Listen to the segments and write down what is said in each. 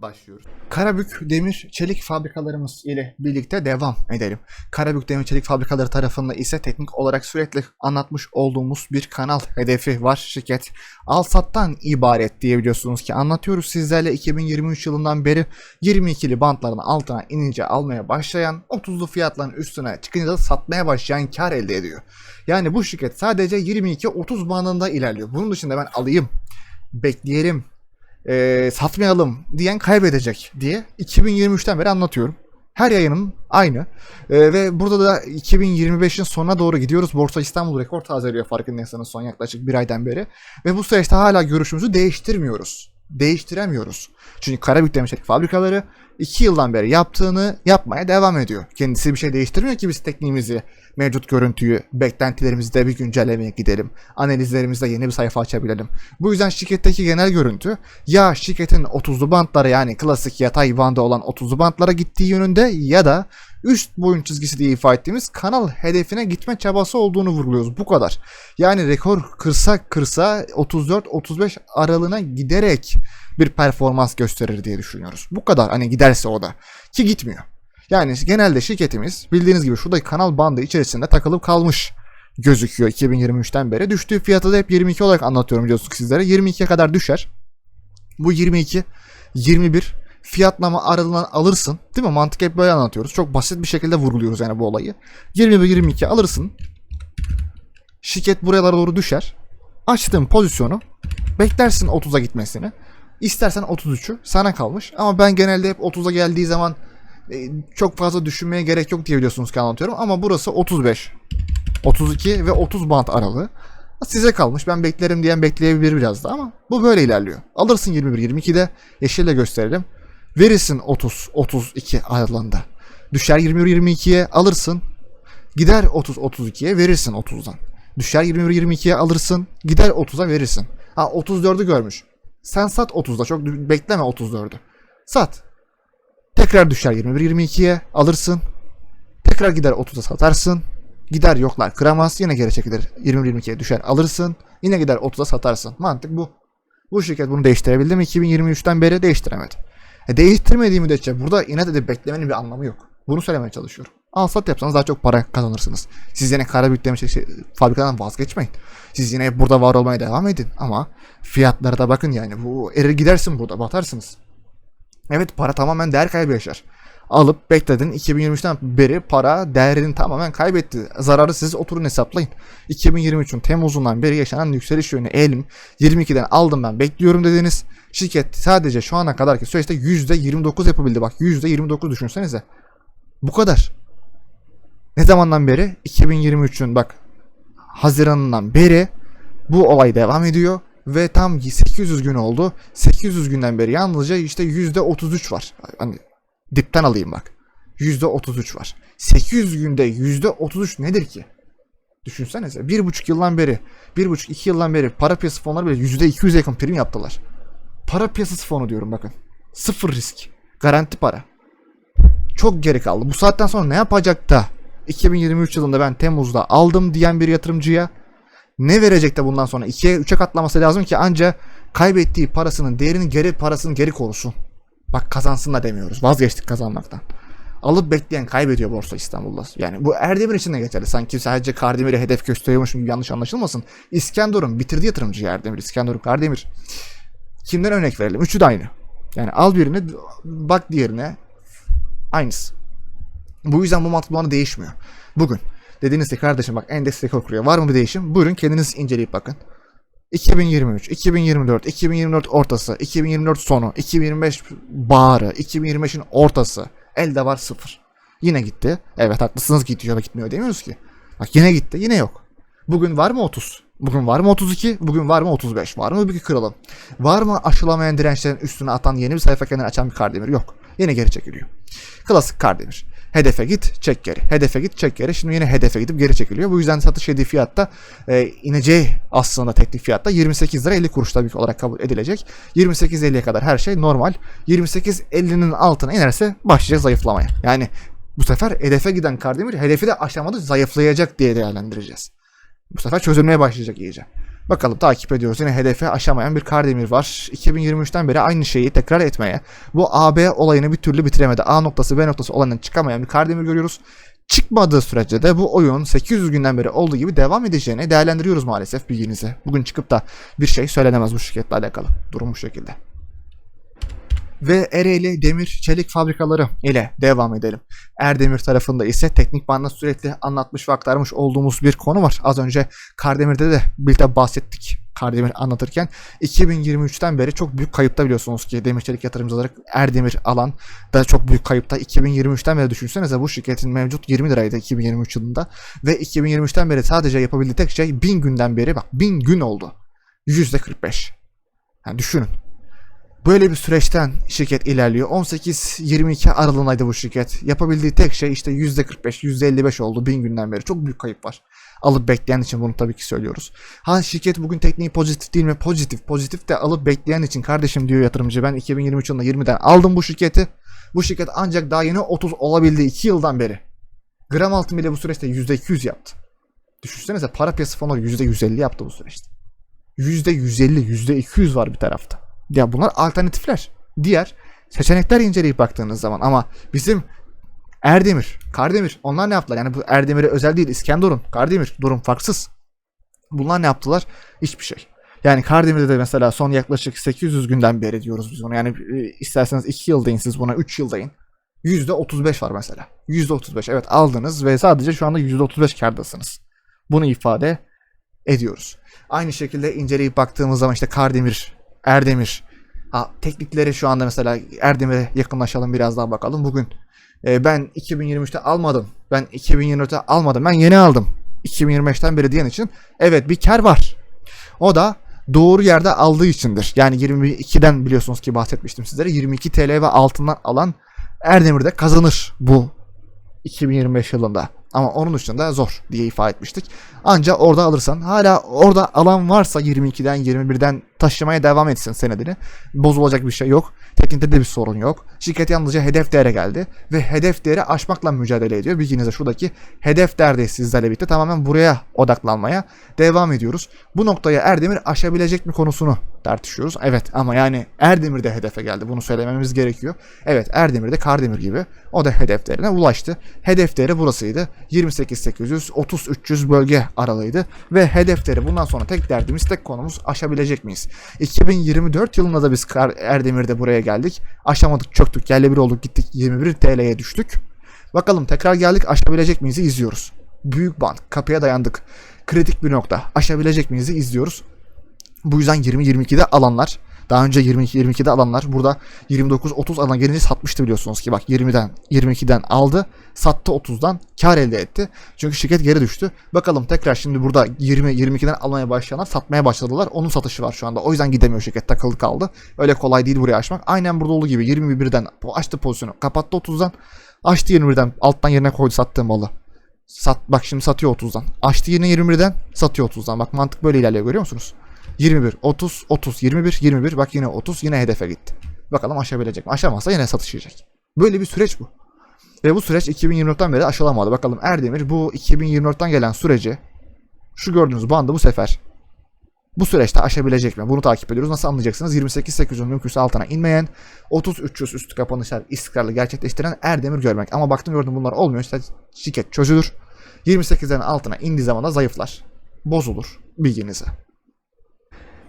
başlıyoruz. Karabük Demir Çelik fabrikalarımız ile birlikte devam edelim. Karabük Demir Çelik fabrikaları tarafında ise teknik olarak sürekli anlatmış olduğumuz bir kanal hedefi var. Şirket Alsat'tan ibaret diyebiliyorsunuz ki anlatıyoruz sizlerle 2023 yılından beri 22'li bantların altına inince almaya başlayan 30'lu fiyatların üstüne çıkınca da satmaya başlayan kar elde ediyor. Yani bu şirket sadece 22-30 bandında ilerliyor. Bunun dışında ben alayım, bekleyelim, e, satmayalım diyen kaybedecek diye 2023'ten beri anlatıyorum. Her yayının aynı. E, ve burada da 2025'in sonuna doğru gidiyoruz. Borsa İstanbul rekor tazeliyor farkındaysanız son yaklaşık bir aydan beri. Ve bu süreçte hala görüşümüzü değiştirmiyoruz. Değiştiremiyoruz. Çünkü Karabük Demir Çelik fabrikaları 2 yıldan beri yaptığını yapmaya devam ediyor. Kendisi bir şey değiştirmiyor ki biz tekniğimizi, mevcut görüntüyü, beklentilerimizi de bir güncellemeye gidelim. Analizlerimizde yeni bir sayfa açabilelim. Bu yüzden şirketteki genel görüntü ya şirketin 30'lu bantlara yani klasik yatay bandı olan 30'lu bantlara gittiği yönünde ya da üst boyun çizgisi diye ifade ettiğimiz kanal hedefine gitme çabası olduğunu vurguluyoruz. Bu kadar. Yani rekor kırsa kırsa 34-35 aralığına giderek bir performans gösterir diye düşünüyoruz. Bu kadar hani giderse o da. Ki gitmiyor. Yani genelde şirketimiz bildiğiniz gibi şuradaki kanal bandı içerisinde takılıp kalmış gözüküyor 2023'ten beri. Düştüğü fiyatı da hep 22 olarak anlatıyorum biliyorsunuz sizlere. 22'ye kadar düşer. Bu 22, 21 fiyatlama aralığından alırsın. Değil mi? Mantık hep böyle anlatıyoruz. Çok basit bir şekilde vurguluyoruz yani bu olayı. 21-22 alırsın. Şirket buralara doğru düşer. Açtığın pozisyonu beklersin 30'a gitmesini. İstersen 33'ü sana kalmış. Ama ben genelde hep 30'a geldiği zaman e, çok fazla düşünmeye gerek yok diye biliyorsunuz ki anlatıyorum. Ama burası 35, 32 ve 30 bant aralığı. Size kalmış. Ben beklerim diyen bekleyebilir biraz da ama bu böyle ilerliyor. Alırsın 21-22'de yeşille gösterelim. Verirsin 30-32 aralığında. Düşer 21-22'ye alırsın. Gider 30-32'ye verirsin 30'dan. Düşer 21-22'ye alırsın. Gider 30'a verirsin. Ha 34'ü görmüş. Sen sat 30'da çok bekleme 34'ü. Sat. Tekrar düşer 21-22'ye alırsın. Tekrar gider 30'a satarsın. Gider yoklar kıramaz yine geri çekilir 21-22'ye düşer alırsın. Yine gider 30'a satarsın. Mantık bu. Bu şirket bunu değiştirebildi mi? 2023'ten beri değiştiremedi. E değiştirmediği müddetçe burada inat edip beklemenin bir anlamı yok. Bunu söylemeye çalışıyorum. Al sat yapsanız daha çok para kazanırsınız. Siz yine kara büyükleme şey, şey, fabrikadan vazgeçmeyin. Siz yine burada var olmaya devam edin ama fiyatlara da bakın yani. Bu erir gidersin burada batarsınız. Evet para tamamen değer kaybı yaşar. Alıp bekledin 2023'ten beri para değerini tamamen kaybetti. Zararı siz oturun hesaplayın. 2023'ün Temmuz'undan beri yaşanan yükseliş yönü eğilim 22'den aldım ben bekliyorum dediniz. Şirket sadece şu ana kadarki süreçte %29 yapabildi. Bak %29 düşünsenize. Bu kadar. Ne zamandan beri? 2023'ün bak Haziran'ından beri bu olay devam ediyor ve tam 800 gün oldu. 800 günden beri yalnızca işte %33 var. Hani dipten alayım bak. %33 var. 800 günde %33 nedir ki? Düşünsenize. Bir buçuk yıldan beri, bir buçuk iki yıldan beri para piyasası fonları bile %200 yakın prim yaptılar. Para piyasası fonu diyorum bakın. Sıfır risk. Garanti para. Çok geri kaldı. Bu saatten sonra ne yapacak da 2023 yılında ben Temmuz'da aldım diyen bir yatırımcıya ne verecek de bundan sonra 2'ye 3'e katlaması lazım ki anca kaybettiği parasının değerini geri parasını geri korusun. Bak kazansın da demiyoruz. Vazgeçtik kazanmaktan. Alıp bekleyen kaybediyor Borsa İstanbul'da. Yani bu Erdemir için de geçerli. Sanki sadece Kardemir'e hedef gösteriyormuş gibi yanlış anlaşılmasın. İskenderun bitirdi yatırımcıyı Erdemir. İskenderun Kardemir. Kimden örnek verelim? Üçü de aynı. Yani al birini bak diğerine. Aynısı. Bu yüzden bu mantık bana değişmiyor. Bugün dediğinizde kardeşim bak endeks rekor kuruyor. Var mı bir değişim? Buyurun kendiniz inceleyip bakın. 2023, 2024, 2024 ortası, 2024 sonu, 2025 baharı, 2025'in ortası. Elde var sıfır. Yine gitti. Evet haklısınız gidiyor da gitmiyor demiyoruz ki. Bak yine gitti yine yok. Bugün var mı 30? Bugün var mı 32? Bugün var mı 35? Var mı bir kıralım? Var mı aşılamayan dirençlerin üstüne atan yeni bir sayfa kendini açan bir Kardemir? Yok. Yine geri çekiliyor. Klasik Kardemir. Hedefe git, çek geri. Hedefe git, çek geri. Şimdi yine hedefe gidip geri çekiliyor. Bu yüzden satış yediği fiyatta e, ineceği aslında teknik fiyatta 28 lira 50 kuruş tabii olarak kabul edilecek. 28.50'ye kadar her şey normal. 28.50'nin altına inerse başlayacak zayıflamaya. Yani bu sefer hedefe giden Kardemir hedefi de aşamadı zayıflayacak diye değerlendireceğiz. Bu sefer çözülmeye başlayacak iyice. Bakalım takip ediyoruz. Yine hedefe aşamayan bir Kardemir var. 2023'ten beri aynı şeyi tekrar etmeye. Bu AB olayını bir türlü bitiremedi. A noktası B noktası olayından çıkamayan bir Kardemir görüyoruz. Çıkmadığı sürece de bu oyun 800 günden beri olduğu gibi devam edeceğini değerlendiriyoruz maalesef bilginize. Bugün çıkıp da bir şey söylenemez bu şirketle alakalı. Durum bu şekilde ve Ereğli Demir Çelik Fabrikaları ile devam edelim. Erdemir tarafında ise teknik banda sürekli anlatmış ve aktarmış olduğumuz bir konu var. Az önce Kardemir'de de birlikte bahsettik. Kardemir anlatırken 2023'ten beri çok büyük kayıpta biliyorsunuz ki demir çelik yatırımcı olarak Erdemir alan da çok büyük kayıpta. 2023'ten beri düşünsenize bu şirketin mevcut 20 liraydı 2023 yılında ve 2023'ten beri sadece yapabildiği tek şey 1000 günden beri bak 1000 gün oldu. %45. Yani düşünün. Böyle bir süreçten şirket ilerliyor. 18-22 aralığındaydı bu şirket. Yapabildiği tek şey işte %45, %55 oldu bin günden beri. Çok büyük kayıp var. Alıp bekleyen için bunu tabii ki söylüyoruz. Ha şirket bugün tekniği pozitif değil mi? Pozitif. Pozitif de alıp bekleyen için kardeşim diyor yatırımcı. Ben 2023 yılında 20'den aldım bu şirketi. Bu şirket ancak daha yeni 30 olabildi 2 yıldan beri. Gram altın bile bu süreçte %200 yaptı. Düşünsenize para piyasası fonları %150 yaptı bu süreçte. %150, %200 var bir tarafta. Ya bunlar alternatifler. Diğer seçenekler inceleyip baktığınız zaman ama bizim Erdemir, Kardemir onlar ne yaptılar? Yani bu Erdemir'e özel değil İskenderun, Kardemir durum farksız. Bunlar ne yaptılar? Hiçbir şey. Yani Kardemir'de de mesela son yaklaşık 800 günden beri diyoruz biz bunu. Yani e, isterseniz 2 yıl deyin siz buna 3 yıl deyin. %35 var mesela. %35 evet aldınız ve sadece şu anda %35 kardasınız. Bunu ifade ediyoruz. Aynı şekilde inceleyip baktığımız zaman işte Kardemir Erdemir. Ha, teknikleri şu anda mesela Erdemir'e yakınlaşalım biraz daha bakalım. Bugün e, ben 2023'te almadım. Ben 2024'te almadım. Ben yeni aldım. 2025'ten beri diyen için evet bir kar var. O da doğru yerde aldığı içindir. Yani 22'den biliyorsunuz ki bahsetmiştim sizlere. 22 TL ve altından alan Erdemir'de kazanır bu 2025 yılında. Ama onun dışında zor diye ifade etmiştik. Ancak orada alırsan hala orada alan varsa 22'den 21'den taşımaya devam etsin senedini. Bozulacak bir şey yok. Teknikte de bir sorun yok. Şirket yalnızca hedef değere geldi ve hedef değeri aşmakla mücadele ediyor. Bilginize şuradaki hedef değerdeyiz sizlerle birlikte. Tamamen buraya odaklanmaya devam ediyoruz. Bu noktaya Erdemir aşabilecek mi konusunu tartışıyoruz. Evet ama yani Erdemir de hedefe geldi. Bunu söylememiz gerekiyor. Evet Erdemir de Kardemir gibi. O da hedef değerine ulaştı. Hedef değeri burasıydı. 28800 30300 bölge aralığıydı ve hedefleri bundan sonra tek derdimiz tek konumuz aşabilecek miyiz? 2024 yılında da biz Erdemir'de buraya geldik. Aşamadık çöktük yerle bir olduk gittik 21 TL'ye düştük. Bakalım tekrar geldik aşabilecek miyiz izliyoruz. Büyük band kapıya dayandık. Kritik bir nokta aşabilecek miyiz izliyoruz. Bu yüzden 20-22'de alanlar daha önce 22-22'de alanlar burada 29-30 alana gelince satmıştı biliyorsunuz ki bak 20'den 22'den aldı sattı 30'dan kar elde etti. Çünkü şirket geri düştü. Bakalım tekrar şimdi burada 20-22'den almaya başlayanlar satmaya başladılar. Onun satışı var şu anda. O yüzden gidemiyor şirket takıldı kaldı. Öyle kolay değil buraya açmak. Aynen burada olduğu gibi 21'den açtı pozisyonu kapattı 30'dan açtı 21'den alttan yerine koydu sattığı malı. Sat, bak şimdi satıyor 30'dan. Açtı yine 21'den satıyor 30'dan. Bak mantık böyle ilerliyor görüyor musunuz? 21, 30, 30, 21, 21. Bak yine 30 yine hedefe gitti. Bakalım aşabilecek mi? Aşamazsa yine satış yiyecek. Böyle bir süreç bu. Ve bu süreç 2024'ten beri aşılamadı. Bakalım Erdemir bu 2024'ten gelen süreci şu gördüğünüz bandı bu sefer bu süreçte aşabilecek mi? Bunu takip ediyoruz. Nasıl anlayacaksınız? 28.800'ün mümkünse altına inmeyen, 30.300 üstü kapanışlar istikrarlı gerçekleştiren Erdemir görmek. Ama baktım gördüm bunlar olmuyor. İşte şirket çözülür. 28'lerin altına indiği zaman da zayıflar. Bozulur. Bilginize.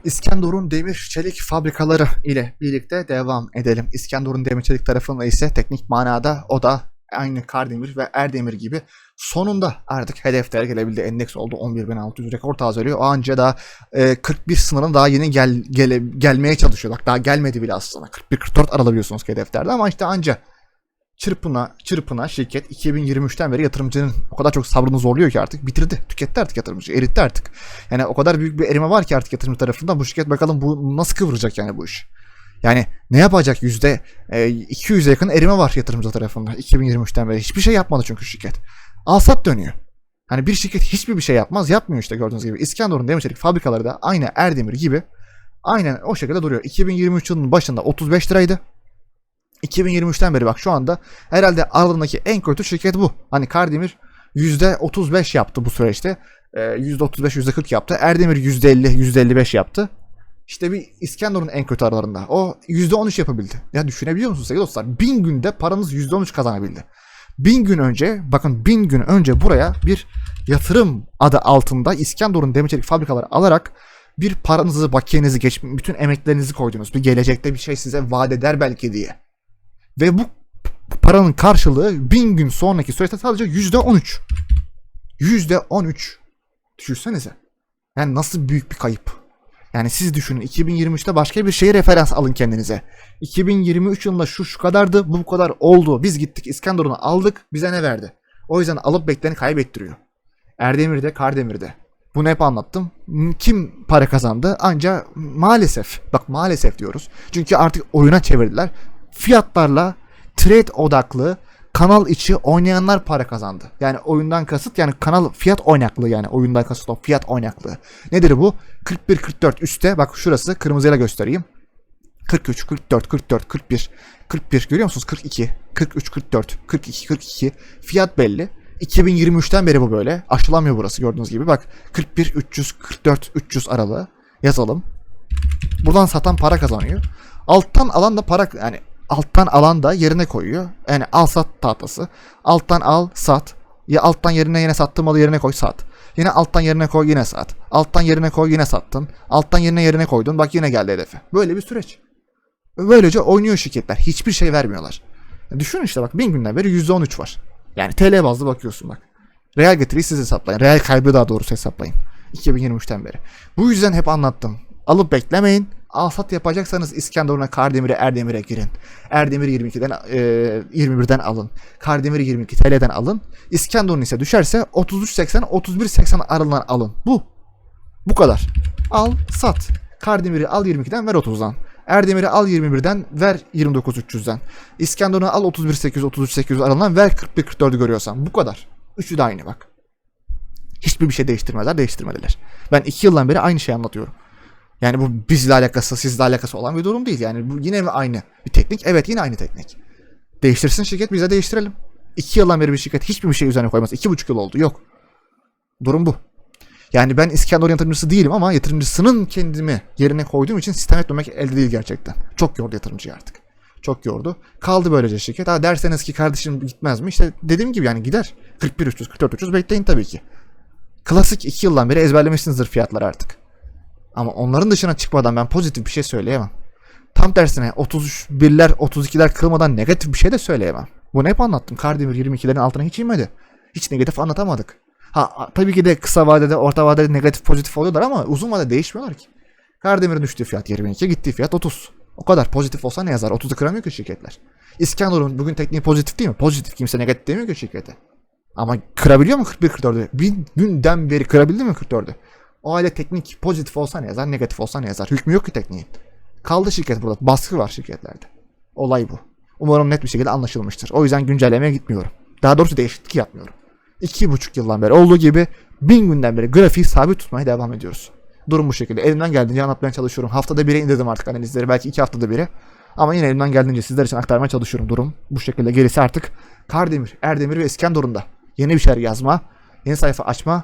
İskenderun Demir Çelik fabrikaları ile birlikte devam edelim. İskenderun Demir Çelik tarafında ise teknik manada o da aynı Kardemir ve Erdemir gibi sonunda artık hedeflere gelebildi. Endeks oldu 11.600 rekor tazeliyor. O anca da e, 41 sınırın daha yeni gel, gele, gelmeye çalışıyor. Bak daha gelmedi bile aslında. 41-44 aralabiliyorsunuz hedeflerde ama işte anca çırpına çırpına şirket 2023'ten beri yatırımcının o kadar çok sabrını zorluyor ki artık bitirdi. Tüketti artık yatırımcı. Eritti artık. Yani o kadar büyük bir erime var ki artık yatırımcı tarafından bu şirket bakalım bu nasıl kıvıracak yani bu iş. Yani ne yapacak yüzde e, 200'e yakın erime var yatırımcı tarafında 2023'ten beri. Hiçbir şey yapmadı çünkü şirket. Alsat dönüyor. Hani bir şirket hiçbir bir şey yapmaz. Yapmıyor işte gördüğünüz gibi. İskenderun demir çelik fabrikaları da aynı Erdemir gibi aynen o şekilde duruyor. 2023 yılının başında 35 liraydı. 2023'ten beri bak şu anda herhalde aralarındaki en kötü şirket bu. Hani Kardemir %35 yaptı bu süreçte. Ee, %35, %40 yaptı. Erdemir %50, %55 yaptı. İşte bir İskenderun en kötü aralarında. O %13 yapabildi. Ya düşünebiliyor musunuz sevgili dostlar? Bin günde paranız %13 kazanabildi. Bin gün önce, bakın bin gün önce buraya bir yatırım adı altında İskenderun demir fabrikaları alarak bir paranızı, bakiyenizi, geç, bütün emeklerinizi koydunuz. Bir gelecekte bir şey size vaat eder belki diye. Ve bu paranın karşılığı bin gün sonraki süreçte sadece yüzde on üç. Yüzde on üç. Düşünsenize. Yani nasıl büyük bir kayıp. Yani siz düşünün 2023'te başka bir şeye referans alın kendinize. 2023 yılında şu şu kadardı bu bu kadar oldu. Biz gittik İskenderun'u aldık bize ne verdi? O yüzden alıp bekleni kaybettiriyor. Erdemir'de Kardemir'de. Bunu hep anlattım. Kim para kazandı? Anca maalesef. Bak maalesef diyoruz. Çünkü artık oyuna çevirdiler. Fiyatlarla trade odaklı kanal içi oynayanlar para kazandı. Yani oyundan kasıt yani kanal fiyat oynaklığı yani oyundan kasıt o fiyat oynaklığı. Nedir bu? 41 44 üstte bak şurası kırmızıyla göstereyim. 43 44 44 41 41 görüyor musunuz? 42 43 44 42 42 fiyat belli. 2023'ten beri bu böyle. Aşılamıyor burası gördüğünüz gibi. Bak 41 300 44 300 aralığı yazalım. Buradan satan para kazanıyor. Alttan alan da para yani alttan alan da yerine koyuyor. Yani al sat tahtası. Alttan al sat. Ya alttan yerine yine sattığın malı yerine koy sat. Yine alttan yerine koy yine sat. Alttan yerine koy yine sattın. Alttan yerine yerine koydun. Bak yine geldi hedefe. Böyle bir süreç. Böylece oynuyor şirketler. Hiçbir şey vermiyorlar. Düşün işte bak bin günden beri %13 var. Yani TL bazlı bakıyorsun bak. Real getiriyi siz hesaplayın. Real kaybı daha doğrusu hesaplayın. 2023'ten beri. Bu yüzden hep anlattım. Alıp beklemeyin. Alsat yapacaksanız İskenderun'a, Kardemir'e, Erdemir'e girin. Erdemir 22'den, e, 21'den alın. Kardemir 22 TL'den alın. İskenderun ise düşerse 33.80, 31.80 aralığından alın. Bu. Bu kadar. Al, sat. Kardemir'i al 22'den ver 30'dan. Erdemir'i al 21'den ver 29.300'den. İskenderun'u al 31.800 33.800 aralığından ver 41.44'ü görüyorsan. Bu kadar. Üçü de aynı bak. Hiçbir bir şey değiştirmezler, değiştirmediler. Ben iki yıldan beri aynı şeyi anlatıyorum. Yani bu bizle alakası, sizle alakası olan bir durum değil. Yani bu yine mi aynı bir teknik? Evet yine aynı teknik. Değiştirsin şirket biz de değiştirelim. İki yıldan beri bir şirket hiçbir bir şey üzerine koymaz. İki buçuk yıl oldu. Yok. Durum bu. Yani ben İskenderun yatırımcısı değilim ama yatırımcısının kendimi yerine koyduğum için sistem etmemek elde değil gerçekten. Çok yordu yatırımcıyı artık. Çok yordu. Kaldı böylece şirket. Ha derseniz ki kardeşim gitmez mi? İşte dediğim gibi yani gider. 41 300, 44 300 bekleyin tabii ki. Klasik 2 yıldan beri ezberlemişsinizdir fiyatlar artık. Ama onların dışına çıkmadan ben pozitif bir şey söyleyemem. Tam tersine 31'ler 32'ler kırılmadan negatif bir şey de söyleyemem. Bunu hep anlattım. Kardemir 22'lerin altına hiç inmedi. Hiç negatif anlatamadık. Ha tabii ki de kısa vadede, orta vadede negatif pozitif oluyorlar ama uzun vadede değişmiyorlar ki. Kardemir'in düştüğü fiyat 22, gittiği fiyat 30. O kadar pozitif olsa ne yazar? 30'u kıramıyor ki şirketler. İskenderun bugün tekniği pozitif değil mi? Pozitif kimse negatif demiyor ki şirkete. Ama kırabiliyor mu 41-44'ü? Bin günden beri kırabildi mi 44'ü? O aile teknik pozitif olsa ne yazar, negatif olsa ne yazar? Hükmü yok ki tekniğin. Kaldı şirket burada. Baskı var şirketlerde. Olay bu. Umarım net bir şekilde anlaşılmıştır. O yüzden güncellemeye gitmiyorum. Daha doğrusu değişiklik yapmıyorum. İki buçuk yıldan beri olduğu gibi bin günden beri grafiği sabit tutmaya devam ediyoruz. Durum bu şekilde. Elimden geldiğince anlatmaya çalışıyorum. Haftada bire indirdim artık analizleri. Belki iki haftada bire. Ama yine elimden geldiğince sizler için aktarmaya çalışıyorum. Durum bu şekilde. Gerisi artık Kardemir, Erdemir ve İskenderun'da. Yeni bir şeyler yazma, yeni sayfa açma